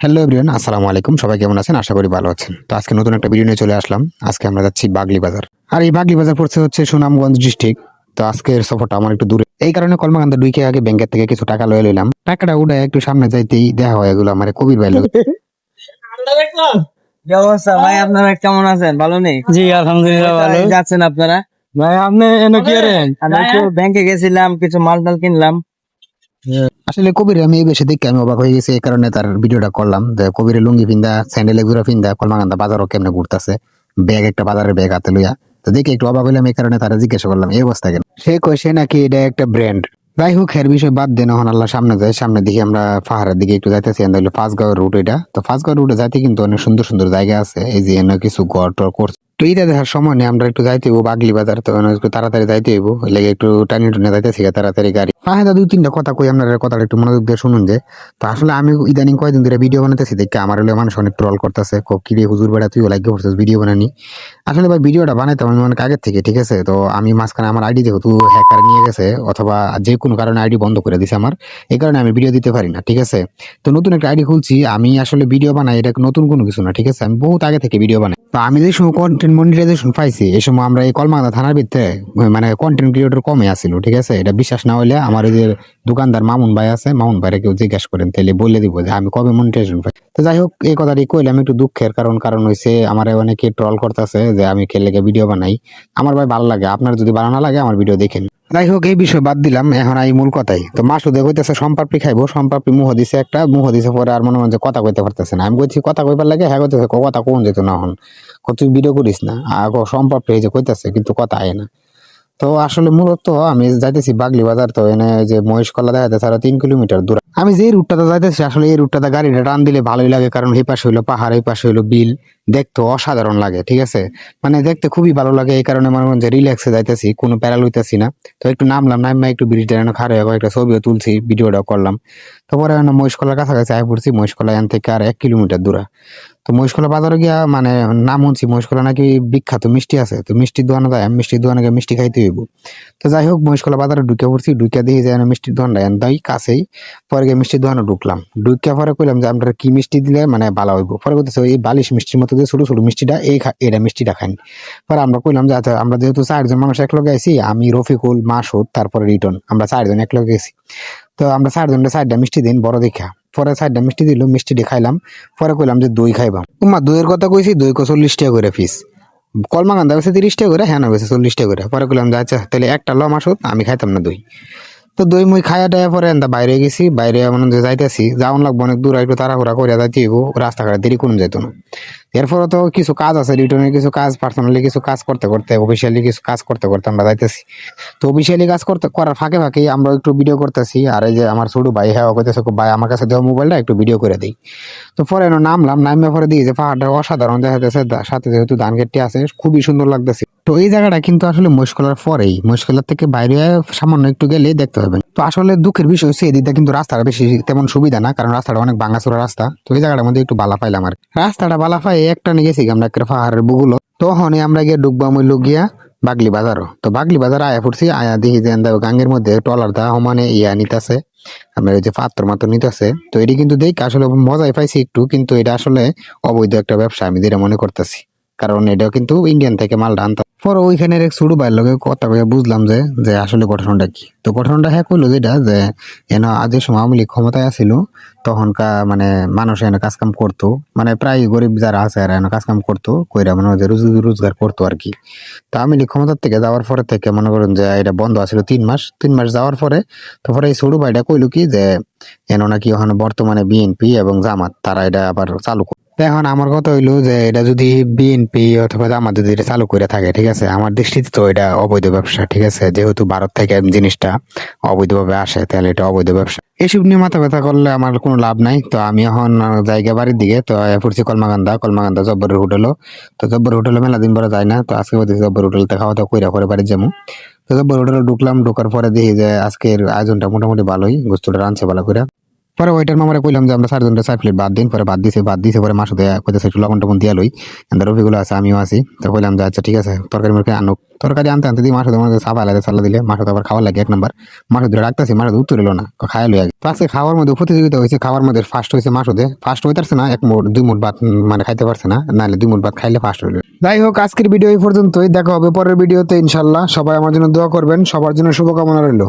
Hello everyone আসসালামু আলাইকুম। সবাই কেমন আছেন? আশা করি ভালো আছেন। তো আজকে নতুন একটা ভিডিও নিয়ে চলে আসলাম। আজকে আমরা যাচ্ছি বাগলি বাজার। আর এই বাগলি বাজার পড়ছে হচ্ছে সুনামগঞ্জ ডিস্ট্রিক্ট তো আজকের সফরটা আমার একটু দূরে। এই কারণে কলমাকান্দা দুইকে আগে ব্যাংকের থেকে কিছু টাকা লয়ে লইলাম। টাকাটা উঠে একটু সামনে যাইতেই দেখা হয় এগুলো আমার খুবই ভালো কি অবস্থা? ভাই আপনারা কেমন আছেন? ভালো নেই? জি আলহামদুলিল্লাহ ভালো। যাচ্ছেন আপনারা? ভাই আপনি এনে কি ব্যাংকে গেছিলাম কিছু মাল টাল কিনলাম। আসলে কবির আমি এই বেশি দেখে আমি অবাক হয়ে গেছি, এই কারণে তার ভিডিওটা করলাম। যে কবিরের লুঙ্গি ফিন্দা স্যান্ডেল এগুলো ফিন্দা কলমাকান্দা বাজারও কেমনে ঘুরতেছে? ব্যাগ একটা বাজারের ব্যাগ হাতে লইয়া। তো দেখে একটু অবাক হইলাম, এই কারণে তারা জিজ্ঞাসা করলাম, এই অবস্থা কেন? সে সে নাকি এটা একটা ব্র্যান্ড যাই হোক, এর বিষয়ে বাদ দেন হন আল্লাহ সামনে যায় সামনে দিকে আমরা পাহাড়ের দিকে একটু যাইতেছি এটা হলো ফাঁসগাঁওয়ের রুট এটা। তো ফাঁসগাঁও রুটে যাইতে কিন্তু অনেক সুন্দর সুন্দর জায়গা আছে। এই যে কিছু গড় টর করছে। তো এইটা দেখার সময় নেই, আমরা একটু যাইতে হইব বাগলি বাজার, তো একটু তাড়াতাড়ি যাইতে হইব। লেগে একটু টানি টুনে যাইতেছি তাড়াতাড়ি গাড়ি। হ্যাঁ দুই তিনটা কথা কই, আপনার কথাটা একটু মনোযোগ দিয়ে শুনুন যে। তো আসলে আমি ইদানিং কয়দিন ধরে ভিডিও বানাতেছি দেখে আমার হলে মানুষ অনেক ট্রল করতেছে। কিরে হুজুর বেড়া, তুইও লাগে করছিস ভিডিও বানানি। আসলে ভাই, ভিডিওটা বানাইতাম আমি অনেক আগের থেকে, ঠিক আছে? তো আমি মাঝখানে আমার আইডি যেহেতু হ্যাকার নিয়ে গেছে, অথবা যে কোনো কারণে আইডি বন্ধ করে দিছে আমার, এই কারণে আমি ভিডিও দিতে পারি না, ঠিক আছে? তো নতুন একটা আইডি খুলছি, আমি আসলে ভিডিও বানাই, এটা নতুন কোনো কিছু না, ঠিক আছে? আমি বহুত আগে থেকে ভিডিও বানাই। তো আমি যে সময় কন্টেন্ট মনিটাইজেশন পাইছি, এই সময় আমরা এই কলমাদা থানার ভিতরে মানে কন্টেন্ট ক্রিয়েটর কমে আসছিল ঠিক আছে? এটা বিশ্বাস না হলে আমার এই যে দোকানদার মামুন ভাই আছে, মামুন ভাইরা কেউ জিজ্ঞাসা করেন তাহলে বলে দিব যে আমি কবে মনিটাইজেশন পাই। তো যাই হোক, এই কথাটি কইলাম একটু দুঃখের কারণ কারণ হইছে আমার অনেকে ট্রল করতেছে যে আমি খেলে ভিডিও বানাই। আমার ভাই ভালো লাগে, আপনার যদি ভালো না লাগে আমার ভিডিও দেখেন। যাই হোক, এই বিষয় বাদ দিলাম, এখন এই মূল কথাই। তো মাসুদে কইতেছে, সম্পাপড়ি খাইবো, সম্পাপড়ি মুহ দিছে একটা, মুহ দিছে পরে আর মনে মনে কথা কইতে পারতেছে না। আমি কইছি, কথা কইবার লাগে? হ্যাঁ কইতেছে কথা কোন যেত না এখন তুই ভিডিও করিস না? আর এই যে কইতেছে, কিন্তু কথা আয় না। তো আসলে মূলত আমি যাইতেছি বাগলি বাজার, তো এনে যে মহেশকলা দেখা আরও তিন কিলোমিটার দূর। আমি যে রুটটাতে যাইতেছি, আসলে এই রুটটাতে গাড়িটা টান দিলে ভালোই লাগে, কারণ এই পাশে হইল পাহাড়, এই পাশে হইল বিল। দেখতে অসাধারণ লাগে, ঠিক আছে? মানে দেখতে খুবই ভালো লাগে, এই কারণে মনে যে রিল্যাক্সে যাইতেছি, কোনো প্যারাল হইতেছি না। তো একটু নামলাম, নামে একটু ব্রিজটা এনে খারে একটা ছবিও তুলছি ভিডিওটা করলাম। তারপরে মহেশকলার কাছাকাছি আয় পড়ছি মহেশকলা এখান থেকে আর এক কিলোমিটার দূরে। তো মহেশকলা বাজারে গিয়া মানে নাম শুনছি মহেশকলা নাকি বিখ্যাত, মিষ্টি আছে। তো মিষ্টির দোকানে যায় মিষ্টির দোকানে গিয়ে মিষ্টি খাইতে হইব। তো যাই হোক মহেশকলা বাজারে ঢুকে পড়ছি, ঢুকে দিয়ে যে এনে মিষ্টির দোকানটা এন দাই কাছেই পরে গিয়ে মিষ্টির দোকানে ঢুকলাম। ঢুকে পরে কইলাম যে আমরা কি মিষ্টি দিলে মানে ভালো হইব? পরে কইতেছে, এই বালিশ মিষ্টির মতো যে ছোট ছোট মিষ্টিটা, এই এটা মিষ্টিটা খাইনি। পরে আমরা কইলাম যে আচ্ছা আমরা যেহেতু চারজন মানুষ এক লগে আইছি, আমি রফিকুল, মাসুদ, তারপরে রিটন, আমরা চারজন এক লগে গেছি। তো আমরা চারজনের চারটা মিষ্টি দিন, বড় দেখা পরে সাইডটা মিষ্টি দিল মিষ্টিটি খাইলাম। পরে কইলাম যে দই খাইবাম। তোমার দইয়ের কথা কইছি, দই কো চল্লিশ টাকা করে পিস কলমা গান্দা গেছে তিরিশ টাকা করে হ্যাঁ গেছে চল্লিশ টাকা করে। পরে কইলাম যে আচ্ছা তাহলে একটা লম আসুক, আমি খাইতাম না দই। তো দই মুই খাইয়া টাইয়া পরে এনতা বাইরে গেছি, বাইরে এমন যে যাইতেছি যাওয়ান লাগবো, অনেক দূর একটু তাড়াহুড়া করে যাইতে হইব, রাস্তাঘাটে দেরি করুন যেত না। এরপরে তো কিছু কাজ আছে রিটার্নের কিছু কাজ পার্সোনালি কিছু কাজ করতে করতে অফিসিয়ালি কিছু কাজ করতে করতে আমরা যাইতেছি। তো অফিসিয়ালি কাজ করতে, করার ফাঁকে ফাঁকে আমরা একটু ভিডিও করতেছি, আর এই যে আমার ছোট ভাই হ্যাঁ কইতেছে ভাই, আমার কাছে দেওয়া মোবাইলটা একটু ভিডিও করে দিই। তো পরে নামলাম, নামে পরে দিই যে পাহাড়টা অসাধারণ দেখা যাচ্ছে সাথে যেহেতু ধান খেতটি আছে, খুবই সুন্দর লাগতেছে। তো এই জায়গাটা কিন্তু আসলে মহিষকলার পরেই। মহিষকলার থেকে বাইরে সামান্য একটু গেলেই দেখতে পাবেন। তো আসলে দুঃখের বিষয় হচ্ছে এদিকটা কিন্তু রাস্তাটা বেশি তেমন সুবিধা না, কারণ রাস্তাটা অনেক ভাঙাচোরা রাস্তা। তো এই জায়গাটার মধ্যে একটু বালা পাইলাম আর রাস্তাটা বালা পাই একটা নিয়ে গেছি আমরা একটা পাহাড়ের বুগুলো। তখন আমরা গিয়ে ডুববা মইল গিয়া বাগলি বাজারও তো বাগলি বাজার আয়া পড়ছি, আয়া দেখি যে গাঙ্গের মধ্যে টলার দা সমানে ইয়া নিতাছে, আপনার ওই যে পাত্র মাত্র নিতেছে। তো এটি কিন্তু দেখ আসলে মজাই পাইছি একটু, কিন্তু এটা আসলে অবৈধ একটা ব্যবসা আমি যেটা মনে করতেছি। কারণ এটাও কিন্তু ইন্ডিয়ান থেকে মাল আনতে পরে ওইখানে এক ছোট ভাইয়ের লগে কথা কয়ে বুঝলাম যে যে আসলে ঘটনাটা কি? তো ঘটনাটা হ্যাঁ কইলো যেটা, যে এন আজ সময় আওয়ামী লীগ ক্ষমতায় আছিল তখনকার মানে মানুষ এনে কাজ কাম করতো মানে প্রায় গরিব যারা আছে আর এনে কাজ কাম করতো, কইরা মনে যে রোজ- রোজগার করতো আর কি। তো আওয়ামী লীগ ক্ষমতার থেকে যাওয়ার পরে থেকে মনে করেন যে এটা বন্ধ আছিল তিন মাস তিন মাস যাওয়ার পরে তারপরে এই ছোট ভাইটা কইলো কি, যে এন নাকি ওখানে বর্তমানে বিএনপি এবং জামাত তারা এটা আবার চালু এখন আমার কথা হইল যে এটা যদি বিএনপি অথবা জামাত যদি এটা চালু করে থাকে, ঠিক আছে? আমার দৃষ্টিতে তো এটা অবৈধ ব্যবসা, ঠিক আছে? যেহেতু ভারত থেকে জিনিসটা অবৈধভাবে আসে, তাহলে এটা অবৈধ ব্যবসা। এসব নিয়ে মাথা ব্যথা করলে আমার কোনো লাভ নাই। তো আমি এখন জায়গা বাড়ির দিকে, তো পড়ছি কলমাকান্দা কলমাকান্দা জব্বরের হোটেলও তো জব্বর হোটেলে মেলা দিন পরে যায় না, তো আজকে বলতেছি জব্বর হোটেলতে খাওয়া দাওয়া কইরা করে বাড়ি যাব তো জব্বর হোটেলে ঢুকলাম, ঢোকার পরে দেখি যে আজকের আয়োজনটা মোটামুটি ভালোই গোস্তটা রাঁধছে ভালো করে পরে ওইটার মামারে কইলাম যে আমরা চারজনটা চার প্লেট বাদ দিন, পরে বাদ দিছে বাদ দিছে, পরে মাসুদে কইতেছে একটু লবণ টবণ দিয়া লই। এন্দার রফিগুলো আছে, আমিও আছি। তো কইলাম যে আচ্ছা ঠিক আছে, তরকারি মুরগি আনুক তরকারি আনতে আনতে দিই মাসুদ আমাদের সাবা লাগে চাল্লা দিলে মাসুদ আবার খাওয়া লাগে এক নাম্বার। মাসুদ রাখতেছি মাসুদ উত্তর এলো না খাই লই আগে আজকে খাওয়ার মধ্যে প্রতিযোগিতা হয়েছে, খাওয়ার মধ্যে ফার্স্ট হয়েছে মাসুদে ফার্স্ট হইতে পারছে না, এক মুঠ, দুই মুঠ ভাত মানে খাইতে পারছে না নাহলে দুই মুঠ ভাত খাইলে ফার্স্ট হইল। যাই হোক, আজকের ভিডিও এই পর্যন্তই। দেখা হবে পরের ভিডিওতে ইনশাল্লাহ সবাই আমার জন্য দোয়া করবেন, সবার জন্য শুভকামনা রইল।